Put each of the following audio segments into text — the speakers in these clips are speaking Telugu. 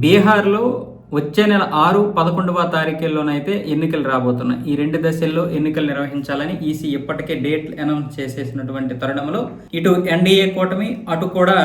బీహార్లో వచ్చే నెల ఆరు పదకొండవ తారీఖుల్లోనైతే ఎన్నికలు రాబోతున్నాయి. ఈ రెండు దశల్లో ఎన్నికలు నిర్వహించాలని ఈసీ ఇప్పటికే డేట్ అనౌన్స్ చేసేసినటువంటి తరుణంలో ఇటు ఎన్డీఏ కూటమి అటు కూడా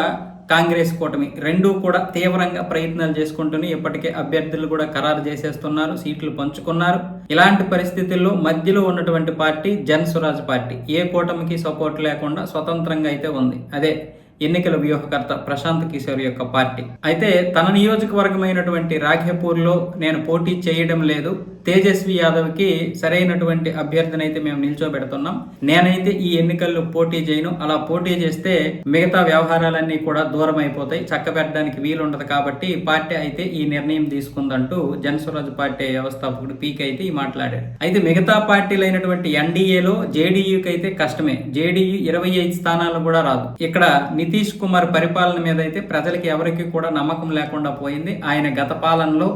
కాంగ్రెస్ కూటమి. రెండూ కూడా తీవ్రంగా ప్రయత్నాలు చేసుకుంటూనే ఇప్పటికే అభ్యర్థులు కూడా ఖరారు చేసేస్తున్నారు సీట్లు పంచుకున్నారు. ఇలాంటి పరిస్థితుల్లో మధ్యలో ఉన్నటువంటి పార్టీ జన్ స్వరాజ్ పార్టీ. ఏ కూటమికి సపోర్ట్ లేకుండా స్వతంత్రంగా అయితే ఉంది. అదే ఎన్నికల వ్యూహకర్త ప్రశాంత్ కిషోర్ యొక్క పార్టీ. అయితే తన నియోజకవర్గమైనటువంటి రాఘేపూర్లో నేను పోటీ చేయడం లేదు. తేజస్వి యాదవ్కి సరైనటువంటి అభ్యర్థిని అయితే మేము నిల్చోబెడుతున్నాం. నేనైతే ఈ ఎన్నికల్లో పోటీ చేయను. అలా పోటీ చేస్తే మిగతా వ్యవహారాలన్నీ కూడా దూరం అయిపోతాయి చక్కబెట్టడానికి వీలుండదు కాబట్టి పార్టీ అయితే ఈ నిర్ణయం తీసుకుందంటూ జనస్వరాజ్ పార్టీ వ్యవస్థాపకుడు పీక్ అయితే ఈ మాట్లాడాడు. అయితే మిగతా పార్టీలైనటువంటి ఎన్డీఏలో జేడీయూకి అయితే కష్టమే. జేడీయూ ఇరవై ఐదు స్థానాలు కూడా రాదు. ఇక్కడ నితీష్ కుమార్ పరిపాలన మీద అయితే ప్రజలకి ఎవరికి కూడా నమ్మకం లేకుండా పోయింది. ఆయన గత పాలనలో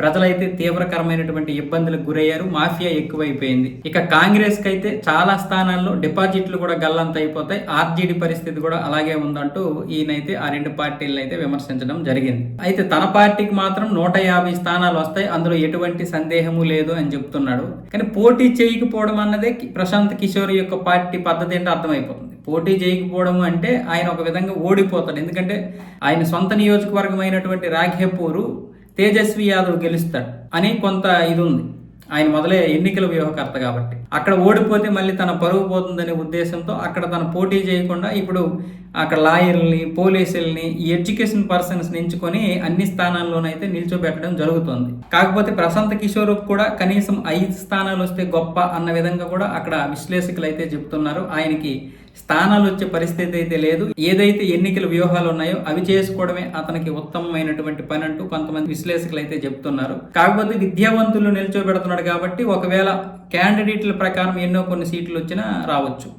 ప్రజలైతే తీవ్రకరమైనటువంటి ఇబ్బందులకు గురయ్యారు మాఫియా ఎక్కువైపోయింది. ఇక కాంగ్రెస్కి అయితే చాలా స్థానాల్లో డిపాజిట్లు కూడా గల్లంత అయిపోతాయి ఆర్జీడీ పరిస్థితి కూడా అలాగే ఉందంటూ ఈయనైతే ఆ రెండు పార్టీలను అయితే విమర్శించడం జరిగింది. అయితే తన పార్టీకి మాత్రం నూట యాభై స్థానాలు వస్తాయి అందులో ఎటువంటి సందేహము లేదు అని చెప్తున్నాడు. కానీ పోటీ చేయకపోవడం అన్నదే ప్రశాంత్ కిషోర్ యొక్క పార్టీ పద్ధతి ఏంటో అర్థమైపోతుంది. పోటీ చేయకపోవడం అంటే ఆయన ఒక విధంగా ఓడిపోతాడు. ఎందుకంటే ఆయన సొంత నియోజకవర్గం అయినటువంటి రాఘేపూరు తేజస్వి యాదవ్ గెలుస్తాడు అని కొంత ఇది ఉంది ఆయన మొదలే ఎన్నికల వ్యూహకర్త కాబట్టి. అక్కడ ఓడిపోతే మళ్ళీ తన పరువు పోతుందనే ఉద్దేశంతో అక్కడ తన పోటీ చేయకుండా ఇప్పుడు అక్కడ లాయర్లని పోలీసుల్ని ఈ ఎడ్యుకేషన్ పర్సన్స్ ఎంచుకొని అన్ని స్థానాల్లోనైతే నిల్చోబెట్టడం జరుగుతుంది. కాకపోతే ప్రశాంత్ కిషోర్ కూడా కనీసం ఐదు స్థానాలు వస్తే గొప్ప అన్న విధంగా కూడా అక్కడ విశ్లేషకులు అయితే చెప్తున్నారు. ఆయనకి స్థానాలు వచ్చే పరిస్థితి అయితే లేదు. ఏదైతే ఎన్నికల వ్యూహాలు ఉన్నాయో అవి చేసుకోవడమే అతనికి ఉత్తమమైనటువంటి పని అంటూ కొంతమంది విశ్లేషకులు అయితే చెప్తున్నారు. కాకపోతే విద్యావంతులు నిల్చోబెడుతున్నాడు కాబట్టి ఒకవేళ క్యాండిడేట్ల ప్రకారం ఎన్నో కొన్ని సీట్లు వచ్చినా రావచ్చు.